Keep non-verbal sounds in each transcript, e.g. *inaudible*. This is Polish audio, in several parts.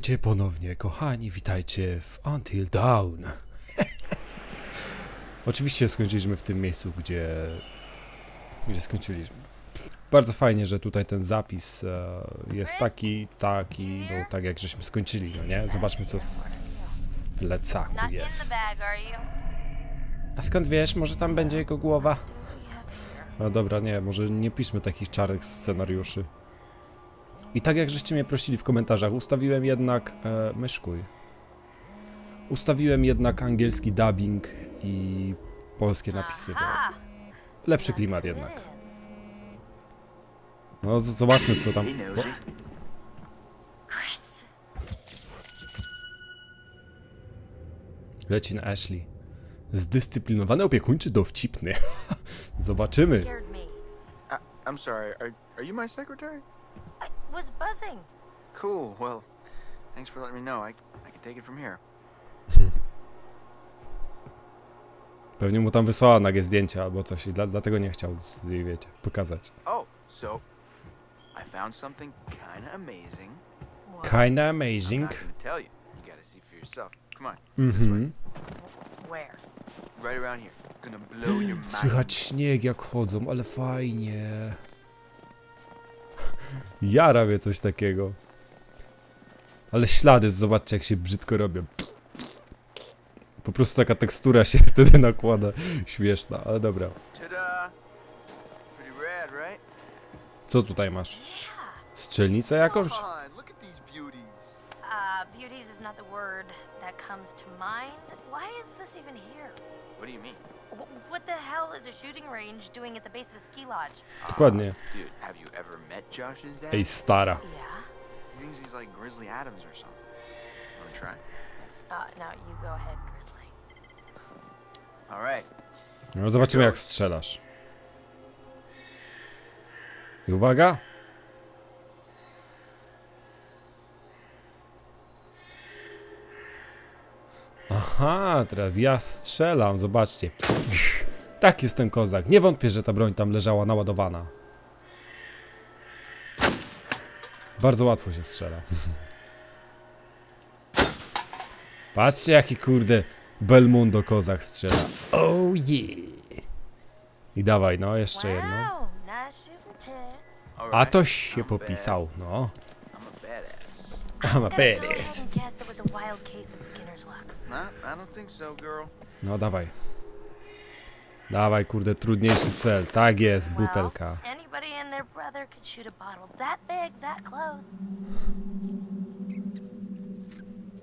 Witajcie ponownie, kochani, witajcie w Until Dawn. *laughs* Oczywiście skończyliśmy w tym miejscu, gdzie... gdzie skończyliśmy. Bardzo fajnie, że tutaj ten zapis e, jest taki, taki, no tak jak żeśmy skończyli, no nie? Zobaczmy co w plecaku jest. A skąd wiesz, może tam będzie jego głowa? No dobra, nie, może nie piszmy takich czarnych scenariuszy. I tak jak żeście mnie prosili w komentarzach, ustawiłem jednak... E, myszkuj. Ustawiłem jednak angielski dubbing i polskie napisy, bo lepszy klimat jednak. No, zobaczmy co tam... O, leci na Ashley. Zdyscyplinowany, opiekuńczy, dowcipny. *laughs* Zobaczymy. I'm sorry. Are, are you my secretary? I was buzzing. Cool. Well, thanks for letting me know. I, I can take it from here. *laughs* Pewnie mu tam wysłała nagie zdjęcia albo coś i dla, dlatego nie chciał, z- wiecie, pokazać. Oh, so I found something kind of amazing. What? Kinda I'm amazing. not gonna tell you. You gotta see for yourself. Come on. Mhm. Where? Right around here. Gonna blow your mind. Słychać śnieg jak chodzą, ale fajnie. Ja robię coś takiego. Ale ślady, zobaczcie jak się brzydko robią. Po prostu taka tekstura się *laughs* wtedy nakłada. Śmieszna, ale dobra. Co tutaj masz? Strzelnicę jakąś? Uh, beauties is not the word that comes to mind. Why is this even here? What do you mean? Wh- what the hell is a shooting range doing at the base of a ski lodge? Dokładnie. Dude, have you ever met Josh's dad? Ej, stara. Yeah? He thinks he's like Grizzly Adams or something. Wanna try? Uh, no, you go ahead, Grizzly. All right. No zobaczymy jak strzelasz. I uwaga. Aha, teraz ja strzelam, zobaczcie. Tak jest ten kozak. Nie wątpię, że ta broń tam leżała naładowana. Bardzo łatwo się strzela. *laughs* Patrzcie jaki kurde Belmundo kozak strzela. Oh yeah. I dawaj, no jeszcze jedno. A toś się popisał, no. I'm a badass. No dawaj. Dawaj, kurde, trudniejszy cel. Tak jest, butelka.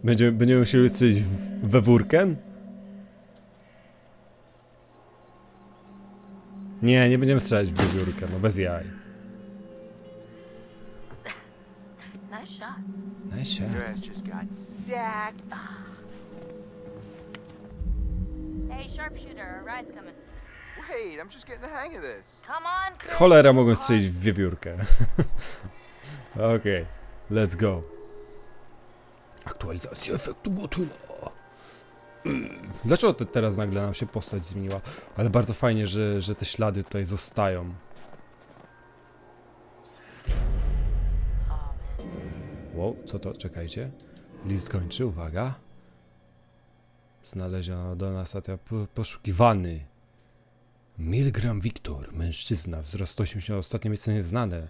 Będziemy, będziemy musieli w- we wórkę? Nie, nie będziemy strzelać w wiewiórkę, no bez jaj. Chris. Cholera, mogą strzelić w wiewiórkę. *laughs* Okej, let's go. Aktualizacja efektu Gotyla. Mm, Dlaczego te, teraz nagle nam się postać zmieniła? Ale bardzo fajnie, że, że te ślady tutaj zostają. Wow, co to? Czekajcie. List kończy, uwaga. Znaleziono stacja po, poszukiwany. Milgram Wiktor, mężczyzna, wzrost 80, ostatnie miejsce nieznane.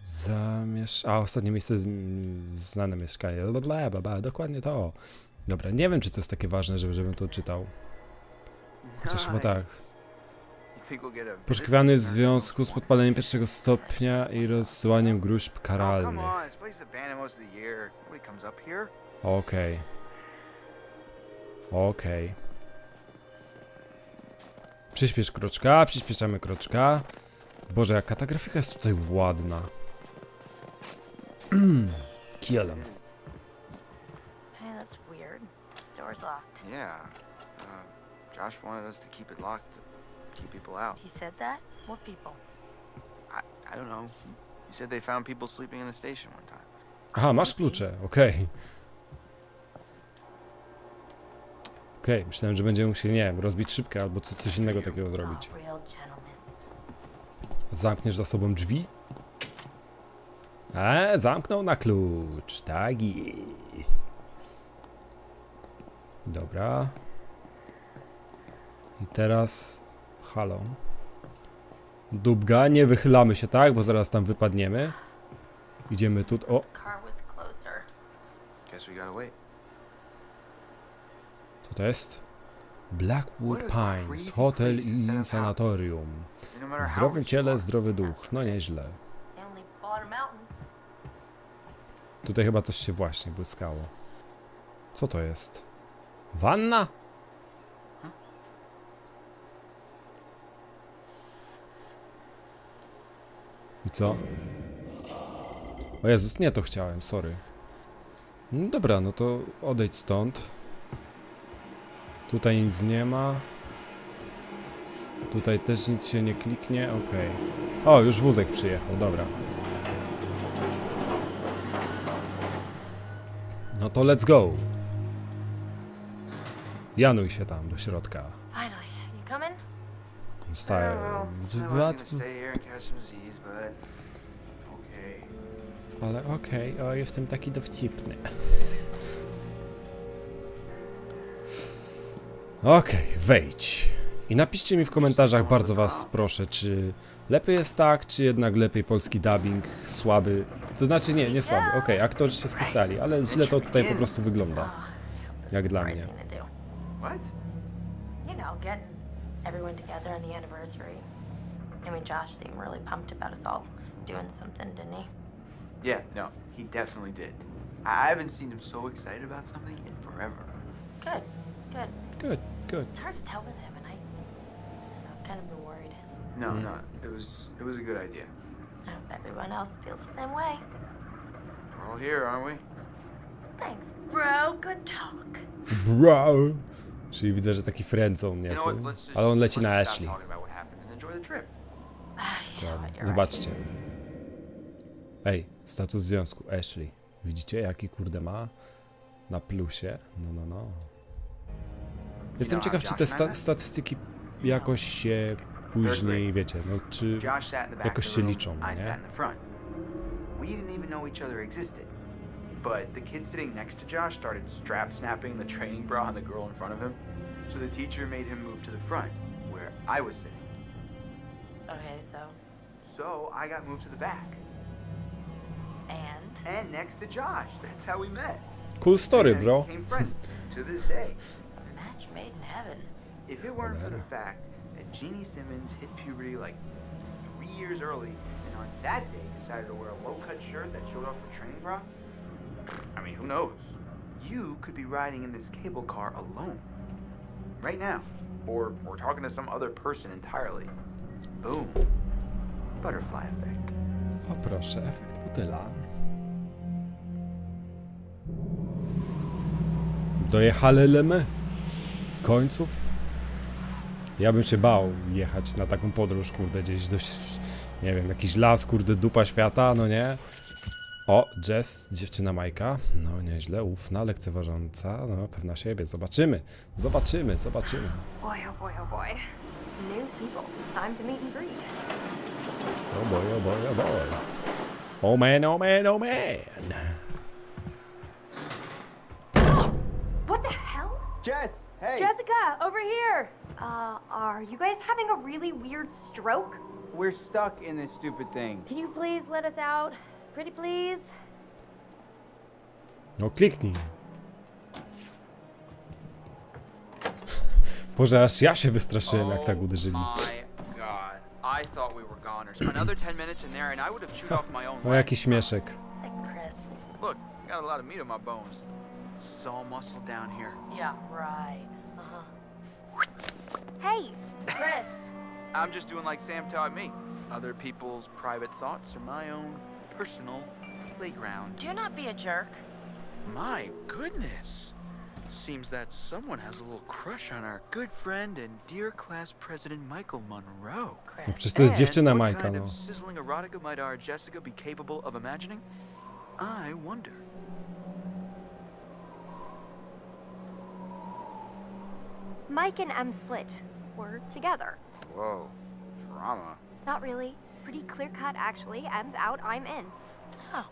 Zamiesz... A, ostatnie miejsce z... znane mieszkanie. Bla, bla, bla, dokładnie to. Dobra, nie wiem, czy to jest takie ważne, żeby, żebym to czytał. Chociaż chyba tak. Poszukiwany w związku z podpaleniem pierwszego stopnia i rozsyłaniem gruźb karalnych. up here. Okej. Okej. Przyspiesz kroczka, przyspieszamy kroczka. Boże, jaka ta grafika jest tutaj ładna. *clears throat* Kielam. Hey, that's weird. Door's locked. Yeah. Uh, Josh wanted us to keep it locked keep people out. He said that? What people? I, I don't know. He, said they found people sleeping in the station one time. Aha, masz klucze, okej. Okej, myślałem, że będziemy musieli, nie wiem, rozbić szybkę albo co, coś innego takiego zrobić. Real gentleman. Zamkniesz za sobą drzwi? E, zamknął na klucz. Tak jest. Dobra. I teraz... Halo. Dubga, nie wychylamy się, tak? Bo zaraz tam wypadniemy. Idziemy tu... O, co to jest? Blackwood Pines, hotel i sanatorium. No rich ciele, zdrowy duch. No nieźle. Tutaj chyba coś się właśnie błyskało. Co to jest? Wanna? I co? O Jezus, nie to chciałem, sorry. No dobra, no to odejdź stąd. Tutaj nic nie ma. Tutaj też nic się nie kliknie, okej. O, już wózek przyjechał, dobra. No to let's go. Januj się tam do środka. But okay. Ale okej, o jestem taki dowcipny. Okej, wejdź. I napiszcie mi w komentarzach, bardzo was proszę, czy lepiej jest tak, czy jednak lepiej polski dubbing, słaby. To znaczy nie, nie słaby, okej, aktorzy się spisali, ale źle to tutaj po prostu wygląda. Jak dla mnie. What? You everyone together on the anniversary. I mean, Josh seemed really pumped about us all doing something, didn't he? Yeah, no, he definitely did. I I haven't seen him so excited about something in forever. Good, good. Good, good. It's hard to tell with him, and I, I've kind of been worried. No, Mhm. no, it was it was a good idea. I hope everyone else feels the same way. We're all here, aren't we? Thanks, bro. Good talk. Bro. Czyli widzę, że taki friendzone niezły. Ale on leci na Ashley. Dokładnie. Zobaczcie. Ej, status związku. Ashley. Widzicie, jaki kurde ma? Na plusie. No, no, no. Jestem ciekaw, czy te sta met? jakoś się później, wiecie, no czy... Jakoś się liczą, no nie? We didn't even know each other existed. But the kid sitting next to Josh started strap snapping the training bra on the girl in front of him. So the teacher made him move to the front, where I was sitting. Okay, so So I got moved to the back. and And next to Josh. That's how we met. Cool story, bro. became friends *laughs* to this day. a match made in heaven. If it weren't for the fact that Jeannie Simmons hit puberty like three years early, and on that day decided to wear a low-cut shirt that showed off her training bra, I mean, who knows? You could be riding in this cable car alone, right now, or or talking to some other person entirely. Boom, butterfly effect. O proszę, efekt motyla. Dojechaliśmy? W końcu? Ja bym się bał jechać na taką podróż, kurde, gdzieś dość, nie wiem, jakiś las, kurde, dupa świata, no nie? O, Jess, dziewczyna Majka, no nieźle, ufna, lekceważąca, no pewna siebie, zobaczymy, zobaczymy, zobaczymy. Boy, oh boy, oh boy. New people. Time to meet and greet. Oh boy, oh boy, oh boy. Oh man, oh man, oh man. What the hell? Jess, hey. Jessica, over here! Uh, are you guys having a really weird stroke? We're stuck in this stupid thing. Can you please let us out? Pretty please? No kliknij. *laughs* Boże, aż ja się wystraszyłem, jak tak uderzyli. Oh my god. I thought we were goners. Another 10 minutes in there and I would have chewed off my own *laughs* O, leg. jaki śmieszek. Sick, Chris. Look, got a lot of meat on my bones. This is all muscle down here. Yeah, right. Uh huh. Hey! Chris. *laughs* I'm just doing like Sam taught me. Other people's private thoughts are my own personal playground. Do not be a jerk. My goodness. Seems that someone has a little crush on our good friend and dear class president Michael Monroe. Chris. No przecież to jest And dziewczyna what kind no. of sizzling erotica might our Jessica be capable of imagining? I wonder. Mike and Em split. We're together. Whoa, drama. Not really. Pretty clear cut, actually. M's out, I'm in. Oh.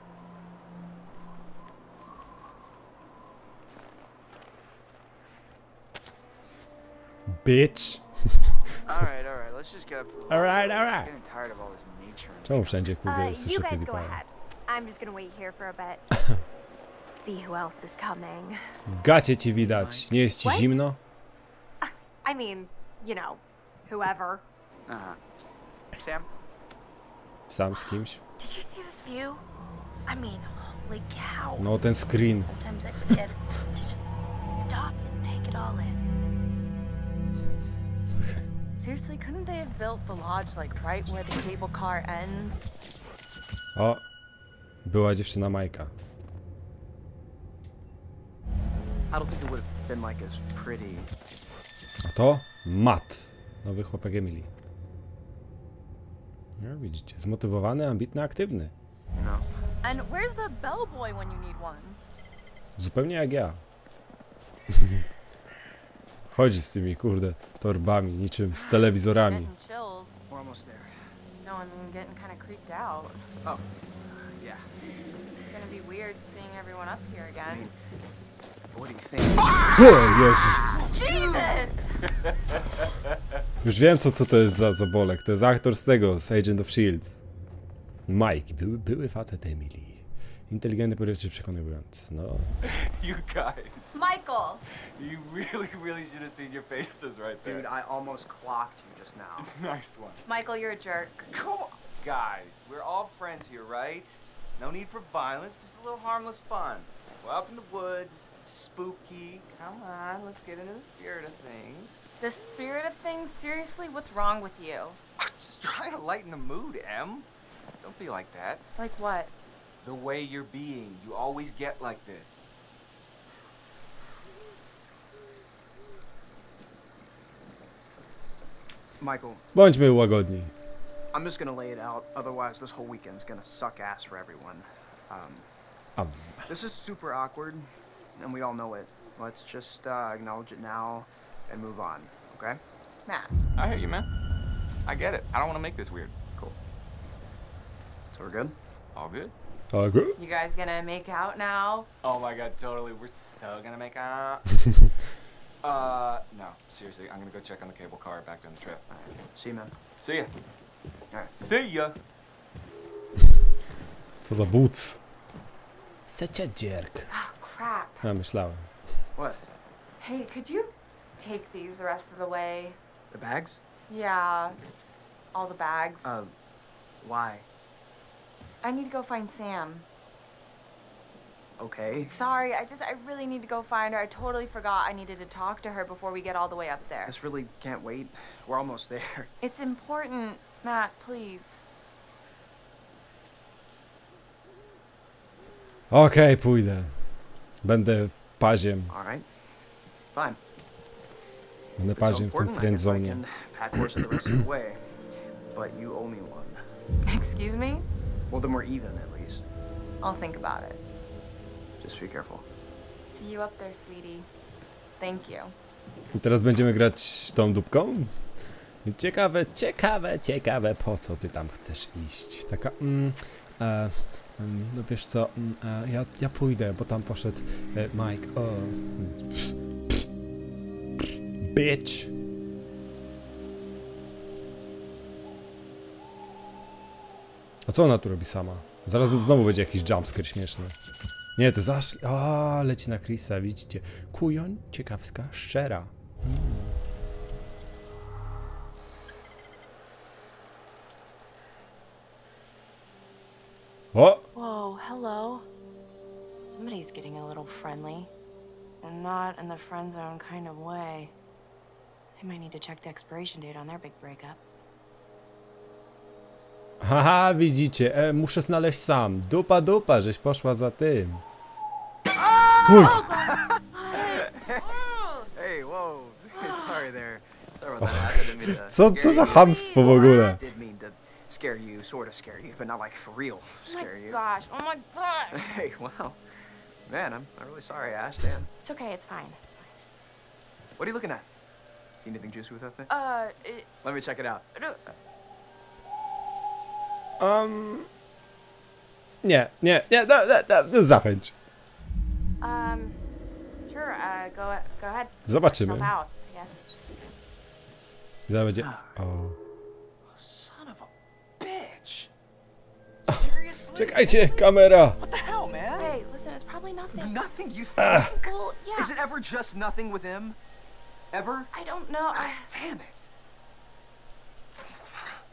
Bitch. *laughs* Alright, alright, let's just get up to the Alright, I'm alright. getting tired of all this nature. and Czemu wszędzie, Uh, you guys go ahead. I'm just gonna wait here for a bit. *laughs* See who else is coming. Gacie ci widać. Nie jest ci What? zimno? *laughs* I mean, you know, whoever. Uh-huh. Sam? Sam z kimś? No ten screen. Seriously, couldn't they have built the lodge like right where the cable car ends? O! Była dziewczyna Majka. I don't think it would have been like as pretty. A to Matt. Nowy chłopak Emily. No widzicie, zmotywowany, ambitny, aktywny. Know, And where's the bellboy when you need one? Zupełnie jak ja. *laughs* Chodzi z tymi, kurde, torbami, niczym z telewizorami. No, I mean getting kind of creeped out. Oh, yeah. It's gonna be weird seeing everyone up here I again. mean, what do you think? O, Jezus! *laughs* Jesus! *laughs* Już wiem, co, co to jest za zabolek. To jest aktor z tego, z Agent of Shields. Mike, były, były facet Emily. Inteligentny, porywczy, przekonywujący. No, You guys, Michael! you really, really should have seen your faces right there. Dude, I almost clocked you just now. *laughs* nice one. Michael, you're a jerk. Come on, guys. We're all friends here, right? No need for violence, just a little harmless fun. We're up in the woods, spooky. Come on, let's get into the spirit of things. The spirit of things? Seriously, what's wrong with you? *laughs* I'm Just trying to lighten the mood, Em. Don't be like that. Like what? The way you're being, you always get like this. Michael, bądźmy łagodni. I'm just gonna lay it out. Otherwise, this whole weekend's gonna suck ass for everyone. Um, Am. this is super awkward, and we all know it. Let's just uh, acknowledge it now and move on, okay? Matt. I hear you, man. I get it. I don't want to make this weird. Cool. So we're good? All good? All good. You guys gonna make out now? Oh my god, totally. We're so gonna make out. *laughs* uh, no, seriously, I'm gonna go check on the cable car back down the trip. See you, man. See ya. Alright. See ya. Co za buc. Secia dzierk. Oh, crap. Ja myślałem. What? Hey, could you take these the rest of the way? The bags? Yeah, just all the bags. Uh, why? I need to go find Sam. Okay. Sorry, I just, I really need to go find her. I totally forgot I needed to talk to her before we get all the way up there. This really can't wait. We're almost *laughs* there. It's important, Matt, please. Okay, pójdę. Będę w paziem. Będę paziem w tym. But you owe me one. *clears throat* Excuse me? Well, then we're even at least. I'll think about it. Just be careful. See you up there, sweetie. Thank you. I teraz będziemy grać tą dupką? Ciekawe, ciekawe, ciekawe, po co ty tam chcesz iść? Taka, mm, e, no wiesz co, mm, e, ja, ja pójdę, bo tam poszedł e, Mike. O, mm, bitch. A co ona tu robi sama? Zaraz znowu będzie jakiś jumpscare śmieszny. Nie, to zasz... O, leci na Chrisa, widzicie. Kujoń, ciekawska, szczera. O! Hello. Somebody's getting a little friendly. And not in the friend zone kind of way. I might need to check the expiration date on their big breakup. Haha, widzicie, e, muszę znaleźć sam. Dupa, dupa, żeś poszła za tym. Uj, *laughs* didn't mean to co, co za you. chamstwo w ogóle? Scare you, sort of scare you, but not like for real scare you. Oh scare my you. gosh, oh my gosh. *laughs* Hey, wow. Man, I'm, I'm really sorry, Ash. Damn. It's okay, it's fine, it's fine. What are you looking at? See anything juicy with that thing? Uh, it, Let me check it out. no, Um, yeah, nie, nie, that, no, no, zachęć. Um, sure, uh, go, go ahead. Zobaczymy. Yourself out, I guess. Zaraz będzie... O. Son Czekajcie, kamera! What the hell, man? Hey, listen, it's probably nothing. Nothing you think? Well, yeah. Is it ever just nothing with him? Ever? I don't know. I, Damn it.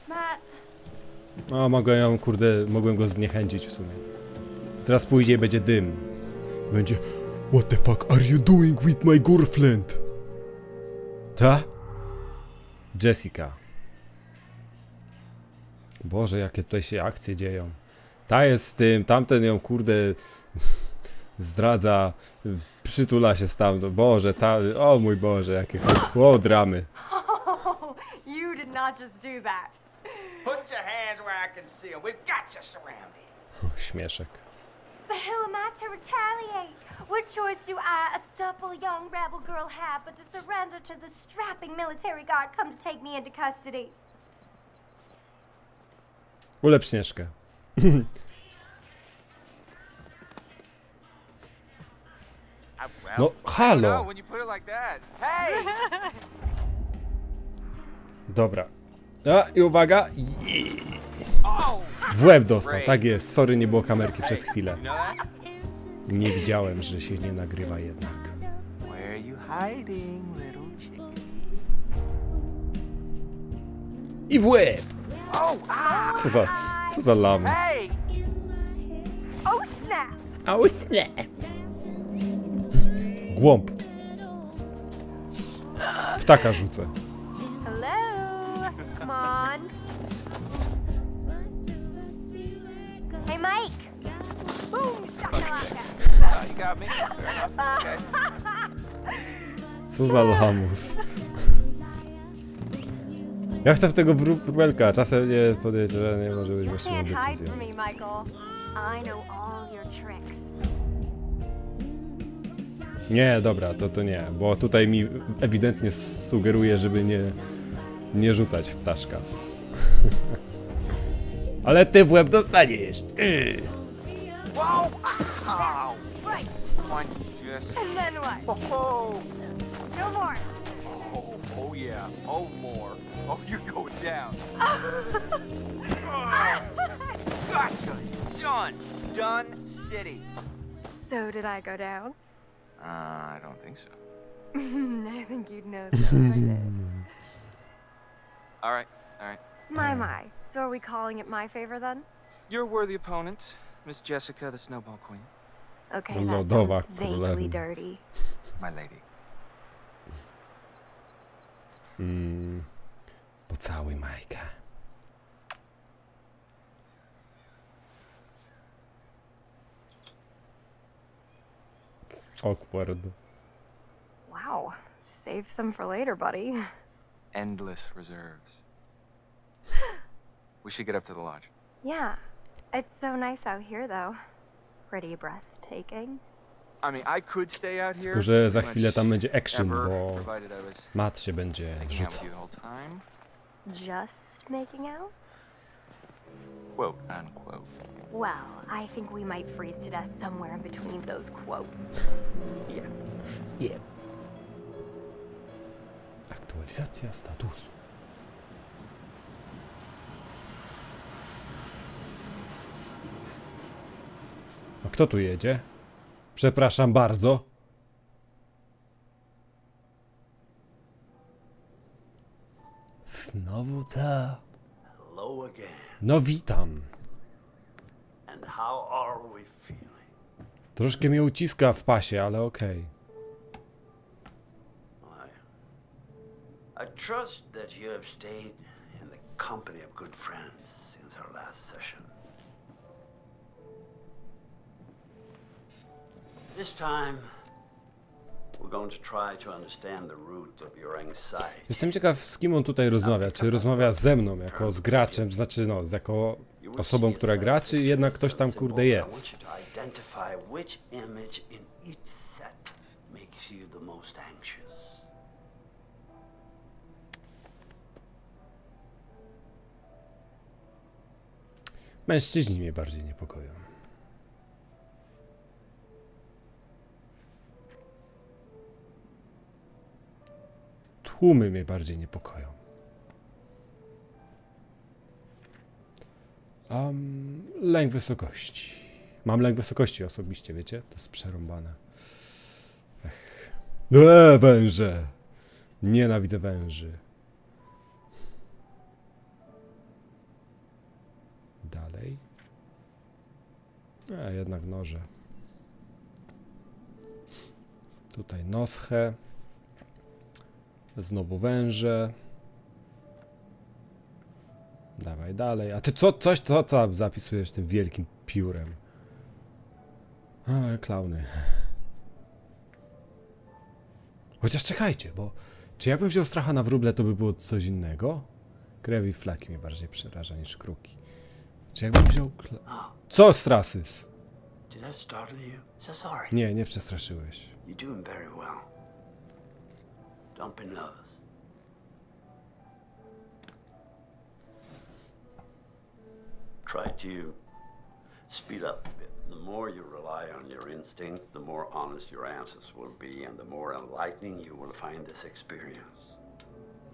Matt, O, mogłem ją, kurde, mogłem go zniechęcić w sumie. Teraz pójdzie i będzie dym. Będzie... What the fuck are you doing with my girlfriend? Ta? Jessica. Boże, jakie tutaj się akcje dzieją. Ta jest z tym, tamten ją, kurde, zdradza, przytula się stamtąd. Boże, ta... O mój Boże, jakie... O, dramy. *laughs* you did not just do that. Put your hands where I can see them. We've got you surrounded. Śmieszek. But who am I to retaliate? What choice do I, a supple young rebel girl, have but to surrender to the strapping military guard come to take me into custody? Ulep Śnieżkę. No, know halo! Dobra. A, i uwaga. W łeb dostał, tak jest. Sorry, nie było kamerki przez chwilę. Nie widziałem, że się nie nagrywa jednak. I w łeb! Oh! Co za, co za lamus. Hey! Oh, snap! Głąb. W ptaka rzucę. Hello? Come on. Hey, Mike! Boom, shakalaka! You got me? Fair enough. Okay. Co za lamus. Ja chcę w tego wróbelka. Czasem nie podejrzewam, może być właściwą decyzją. Nie, dobra, to to nie, bo tutaj mi ewidentnie sugeruje, żeby nie, nie rzucać w ptaszka. *laughs* Ale ty w łeb dostaniesz. Yy. Whoa! Ow! Right. Come on, just. And then what? Oh, No more. Oh, yeah. Oh, more. Oh, *laughs* you're going down. *laughs* Gotcha. Done. Done city. So did I go down? Uh, I don't think so. *laughs* I think you'd know so if I did. All right, all right. My, my. So are we calling it my favor then? You're a worthy opponent, Miss Jessica, the Snowball Queen. Okay, that Lodowa sounds vaguely dirty. My lady. Mm. Pocałuj Majka. Awkward. Wow. Save some for later, buddy. Endless reserves. we should get up to the lodge. Yeah. It's so nice out here, though. Pretty breathtaking. Tylko, że za chwilę tam będzie action, bo provided I was mat się będzie rzucał. Just making out? Quote unquote. Well, I think we might freeze to death somewhere in between those quotes. Yeah. Yeah. Aktualizacja statusu. A kto tu jedzie? Przepraszam bardzo. Znowu ta. No witam. Troszkę mnie uciska w pasie, ale okej. I, I trust that you have stayed in the company of good friends since our last session. Jestem ciekaw, z kim on tutaj rozmawia. Czy rozmawia ze mną, jako z graczem, znaczy no, jako osobą, która gra, czy jednak ktoś tam kurde jest. Mężczyźni mnie bardziej niepokoją. Tłumy mnie bardziej niepokoją. Um, lęk wysokości. Mam lęk wysokości osobiście, wiecie? To jest przerąbane. Ech. Eee, węże! Nienawidzę węży. Dalej. A, jednak noże. Tutaj noschę. Znowu węże. Dawaj dalej. A ty co, coś, co, co zapisujesz tym wielkim piórem? A, klauny. Chociaż czekajcie, bo czy jakbym wziął stracha na wróble, to by było coś innego? Krew i flaki mnie bardziej przeraża niż kruki. Czy jakbym wziął... Kla... Co, Strasys? Nie, nie przestraszyłeś. You're doing very well. Don't be nervous. Try to speed up a bit. The more you rely on your instincts, the more honest your answers will be, and the more enlightening you will find this experience.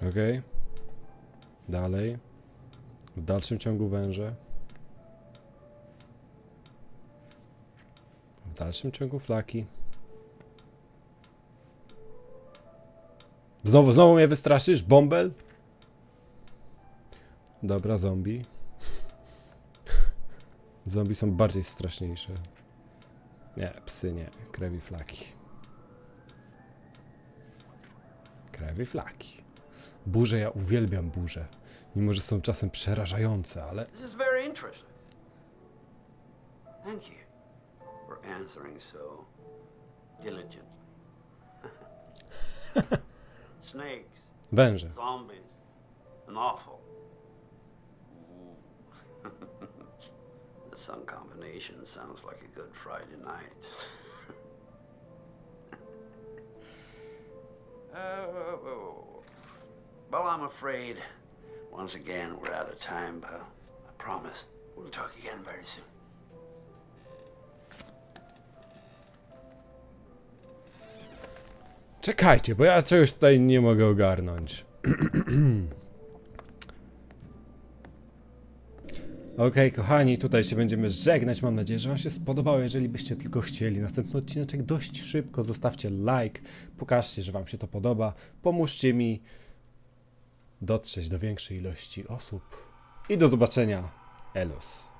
Okay. Dalej. W dalszym ciągu węże. W dalszym ciągu flaki. Znowu, znowu mnie wystraszysz? Bąbel? Dobra, zombie. *laughs* Zombie są bardziej straszniejsze. Nie, psy nie. Krew i flaki. Krew i flaki. Burze, ja uwielbiam burze. Mimo, że są czasem przerażające, ale This is very interesting. Thank you for. *laughs* Snakes, węże. zombies, and awful. *laughs* The sun combination sounds like a good Friday night. uh, *laughs* well, I'm afraid once again we're out of time, but I promise we'll talk again very soon. Czekajcie, bo ja czegoś tutaj nie mogę ogarnąć. *clears throat* Okej, kochani, tutaj się będziemy żegnać. Mam nadzieję, że Wam się spodobało. Jeżeli byście tylko chcieli następny odcineczek dość szybko, zostawcie like, pokażcie, że Wam się to podoba. Pomóżcie mi dotrzeć do większej ilości osób. I do zobaczenia. Elos.